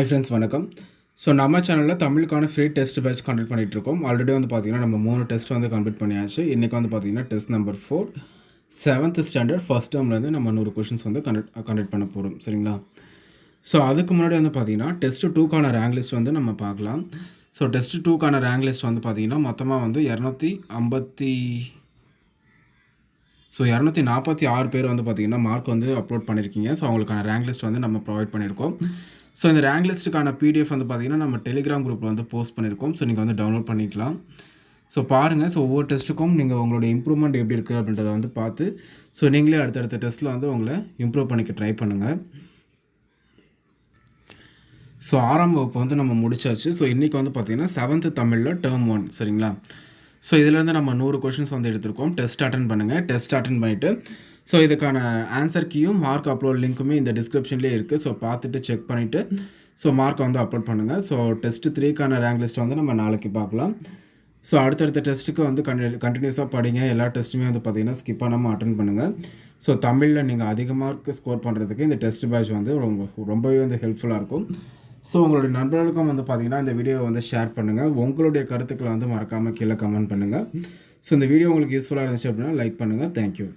Hi friends வணக்கம். So நம்ம சேனலில் தமிழுக்கான ஃப்ரீ டெஸ்ட் பேட்ச் கண்டக்ட் பண்ணிகிட்ருக்கோம் இருக்கோம் ஆல்ரெடி வந்து பார்த்தீங்கன்னா நம்ம மூணு டெஸ்ட் வந்து கம்ப்ளீட் பண்ணியாச்சு. இன்றைக்கி வந்து பார்த்திங்கன்னா test number four seventh standard first டேர்ம்லேருந்து நம்ம நூறு கொஷின்ஸ் வந்து கண்டக்ட் கண்டக்ட் uh, பண்ண போகிறோம் சரிங்களா? ஸோ அதுக்கு முன்னாடி வந்து பார்த்தீங்கன்னா டெஸ்ட் டூக்கான ரேங்க் லிஸ்ட் வந்து நம்ம பார்க்கலாம். ஸோ டெஸ்ட் டூக்கான ரேங்க் லிஸ்ட் வந்து பார்த்திங்கன்னா மொத்தமாக வந்து இரநூத்தி ஐம்பத்தி ஸோ இரநூத்தி நாற்பத்தி ஆறு பேர் வந்து பார்த்தீங்கன்னா மார்க் வந்து அப்லோட் பண்ணியிருக்கீங்க ஸோ அவங்களுக்கான ரேங்க் லிஸ்ட் வந்து நம்ம ப்ரொவைட் பண்ணியிருக்கோம் ஸோ இந்த ரேங்க் லிஸ்ட்டுக்கான பிடிஎஃப் வந்து பார்த்தீங்கன்னா நம்ம டெலிகிராம் குரூப்பில் வந்து போஸ்ட் பண்ணியிருக்கோம் ஸோ நீங்கள் வந்து டவுன்லோட் பண்ணிக்கலாம். ஸோ பாருங்கள் ஸோ ஒவ்வொரு டெஸ்ட்டுக்கும் நீங்கள் உங்களோட இம்ப்ரூவ்மெண்ட் எப்படி இருக்குது அப்படின்றத வந்து பார்த்து ஸோ நீங்களே அடுத்தடுத்த டெஸ்ட்டில் வந்து உங்களை இம்ப்ரூவ் பண்ணிக்க ட்ரை பண்ணுங்கள் ஸோ ஆறாம் வகுப்பு வந்து நம்ம முடிச்சாச்சு. ஸோ இன்றைக்கி வந்து பார்த்திங்கன்னா செவன்த்து தமிழில் டேர்ம் ஒன் சரிங்களா? ஸோ இதுலேருந்து நம்ம நூறு கொஷின்ஸ் வந்து எடுத்திருக்கோம். டெஸ்ட் அட்டன் பண்ணுங்கள் டெஸ்ட் அட்டன் பண்ணிவிட்டு ஸோ இதுக்கான ஆன்சர் கீயும் மார்க் அப்லோட் லிங்க்குமே இந்த டிஸ்கிரிப்ஷன்லேயே இருக்குது ஸோ பார்த்துட்டு செக் பண்ணிவிட்டு ஸோ மார்க்கை வந்து அப்லோட் பண்ணுங்கள் ஸோ டெஸ்ட்டு த்ரீக்கான ரேங்க் லிஸ்ட்டை வந்து நம்ம நாளைக்கு பார்க்கலாம். ஸோ அடுத்தடுத்த டெஸ்ட்டுக்கு வந்து கண்டி கண்டினியூஸாக படிங்க. எல்லா டெஸ்ட்டுமே வந்து பார்த்தீங்கன்னா ஸ்கிப் பண்ணாமல் அட்டன் பண்ணுங்கள் ஸோ தமிழில் நீங்கள் அதிக மார்க் ஸ்கோர் பண்ணுறதுக்கு இந்த டெஸ்ட் பேட்ச் வந்து ரொம்ப ரொம்பவே வந்து ஹெல்ப்ஃபுல்லாக இருக்கும். ஸோ உங்களுடைய நண்பர்களுக்கும் வந்து பார்த்தீங்கன்னா இந்த வீடியோவை வந்து ஷேர் பண்ணுங்கள் உங்களுடைய கருத்துக்களை வந்து மறக்காமல் கீழே கமெண்ட் பண்ணுங்கள் ஸோ இந்த வீடியோ உங்களுக்கு யூஸ்ஃபுல்லாக இருந்துச்சு அப்படின்னா லைக் பண்ணுங்கள் தேங்க்யூ